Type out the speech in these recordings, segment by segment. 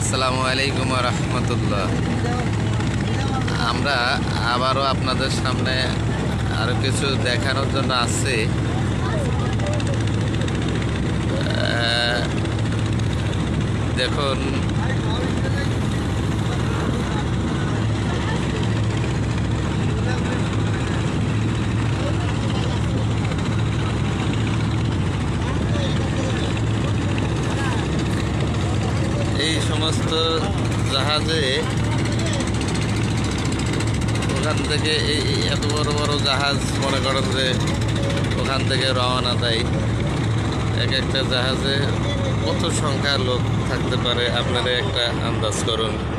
আসসালামু আলাইকুম রহমতুল্লাহ আমরা আবারও আপনাদের সামনে আরও কিছু দেখানোর জন্য আসছি। দেখুন এই সমস্ত জাহাজে ওখান থেকে এই এত বড় বড় জাহাজ মনে করেন যে ওখান থেকে রওনা দেয়। এক একটা জাহাজে কত সংখ্যা লোক থাকতে পারে? আপনারা একটা আন্দাজ করুন।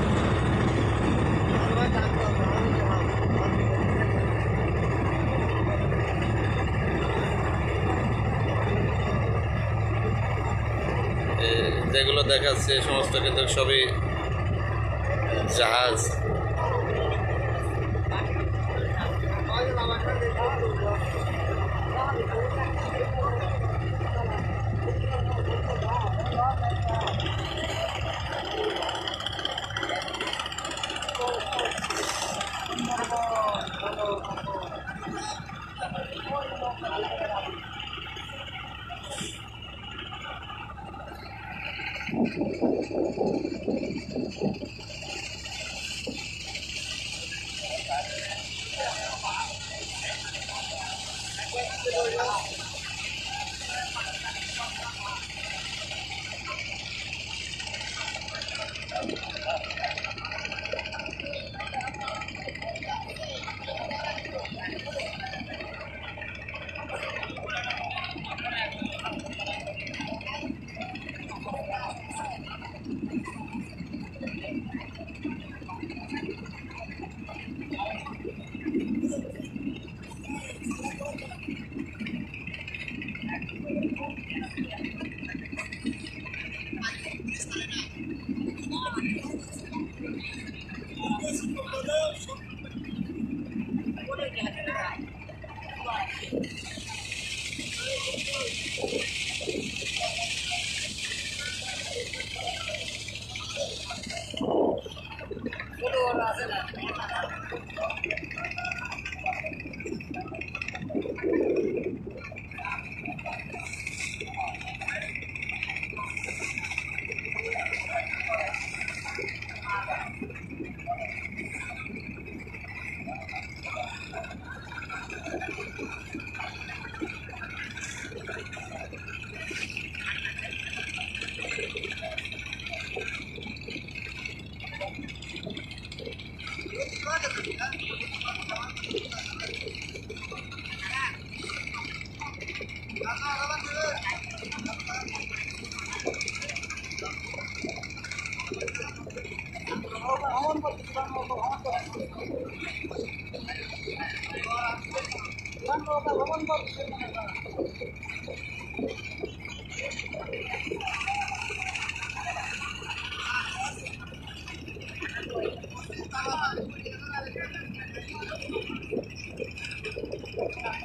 এই সমস্ত কিন্তু সবই জাহাজ Yeah.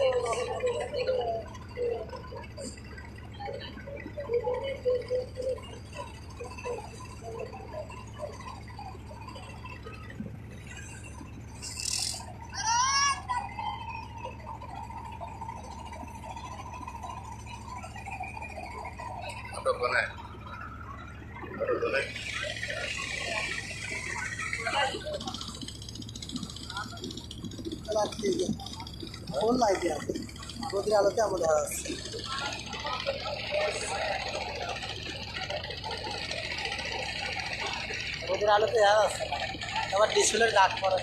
কতক্ষণে কতক্ষণে ফোন লাইটে আছে নদীর আলোতে আমার দেখা যাচ্ছে নদীর আলোতে না। আবার ডিসপ্লের দাগ পড়ে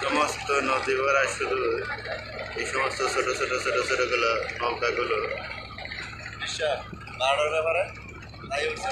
সমস্ত শুধু এই সমস্ত ছোট ছোট ছোট ছোটগুলো নৌকাগুলো। পারে তাই উঠছে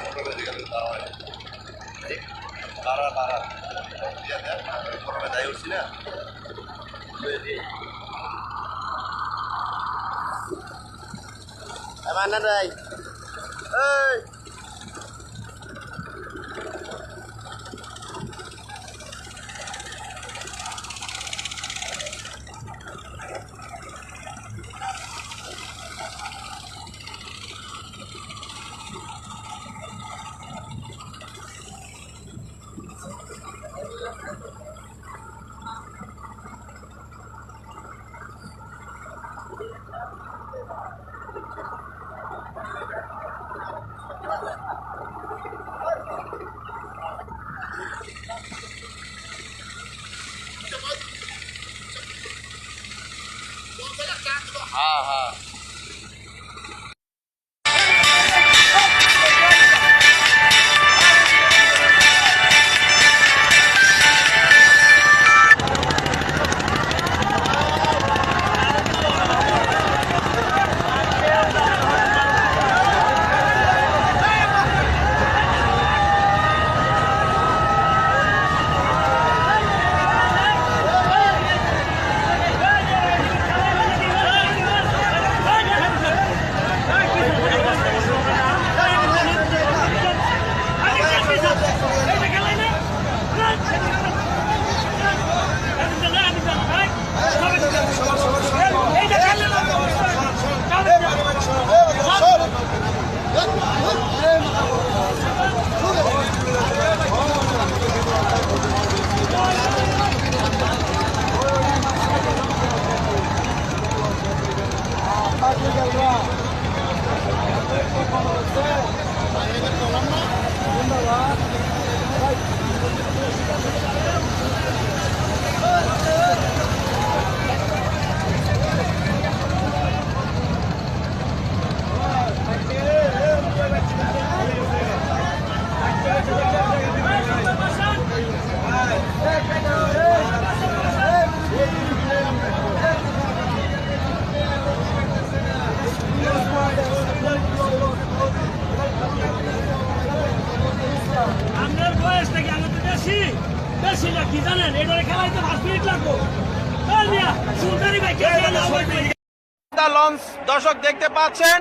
লঞ্চ দর্শক দেখতে পাচ্ছেন?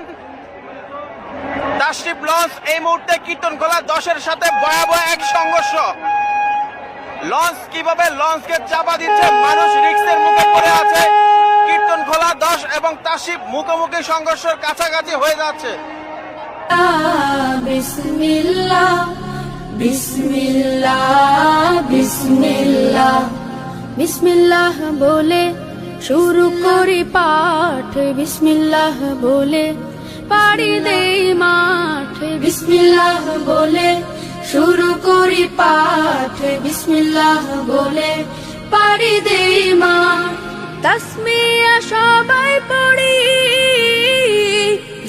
দাসটিপ লঞ্চ এই মুহূর্তে কীর্তনখোলা দশের সাথে ভয়াবহ এক সংঘর্ষ। লঞ্চ কীভাবে লঞ্চকে চাপা দিচ্ছে? মানুষ রিক্সের মুখে পড়ে আছে। কীর্তনখোলা দশ এবং তাসিব মুখোমুখি সংঘর্ষের কাছাকাছি হয়ে যাচ্ছে। বিসমিল্লাহ বিসমিল্লাহ বিসমিল্লাহ। বিসমিল্লাহ বলে শুরু করি পাঠ। বিসমিল্লাহ বলে, পাড়ি দেই মাঠ। বিসমিল্লাহ বলে, শুরু করি পাঠ। বিসমিল্লাহ বলে, পাড়ি দেই মাঠ। তাসমিয়া সবাই পড়ি,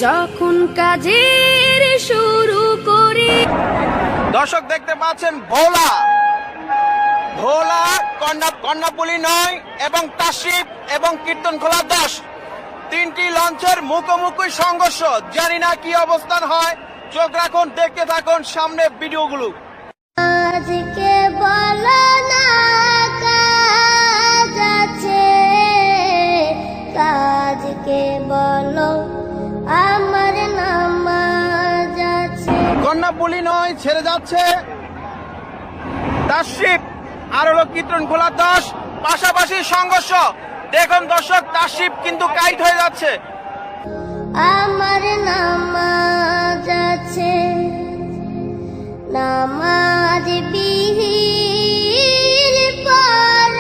যখন কাজের শুরু করি। দর্শক দেখতে পাচ্ছেন, ভোলা। ভোলা কন্যা কন্যাপুলি নয় এবং তাসিফ এবং কীর্তন খোলা দশ তিনটি লঞ্চের মুখোমুখি সংঘর্ষ। জানি না কি অবস্থান হয়। চোখ রাখুন দেখতে থাকুন সামনে ভিডিওগুলো। আজকে বলো না কাজ আছে। কাজকে বলো আমার নামাজ আছে। কন্যাপুলি নয় ছেড়ে যাচ্ছে। তাসিফ আর হলো কীর্তন খোলা দশ পাশাপাশি সংঘর্ষ। দেখুন দর্শক তাসিফ কিন্তু কাইট হয়ে যাচ্ছে। আমার নামাজ আছে নামাজ বিহীন পর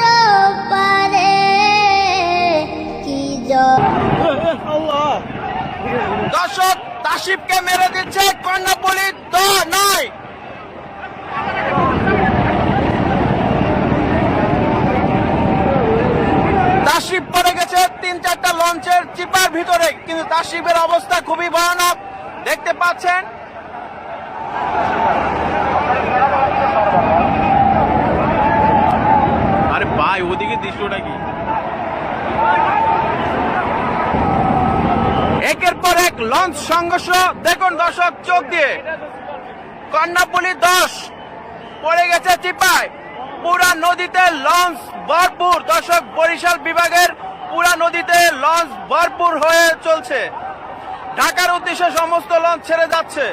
পারে কি দর্শক তাসিফকে মেরে দিচ্ছে কর্ণপুলি দ নয় তাসিফ পড়ে গেছে তিন চারটা লঞ্চের চিপার ভিতরে কিন্তু তাসিফের অবস্থা খুবই ভয়ানক। দেখতে পাচ্ছেন? আরে ভাই ওদিকে দৃশ্যটা কি? একের পর এক লঞ্চ সংঘর্ষ। দেখুন দর্শক চোখ দিয়ে। কন্যাপুলি দশ পড়ে গেছে চিপায়। পুরা নদীতে লঞ্চ ভরপুর। দর্শক, বরিশাল বিভাগের পুরা নদীতে লঞ্চ ভরপুর হয়ে চলছে। ঢাকার উদ্দেশ্যে সমস্ত লঞ্চ ছেড়ে যাচ্ছে।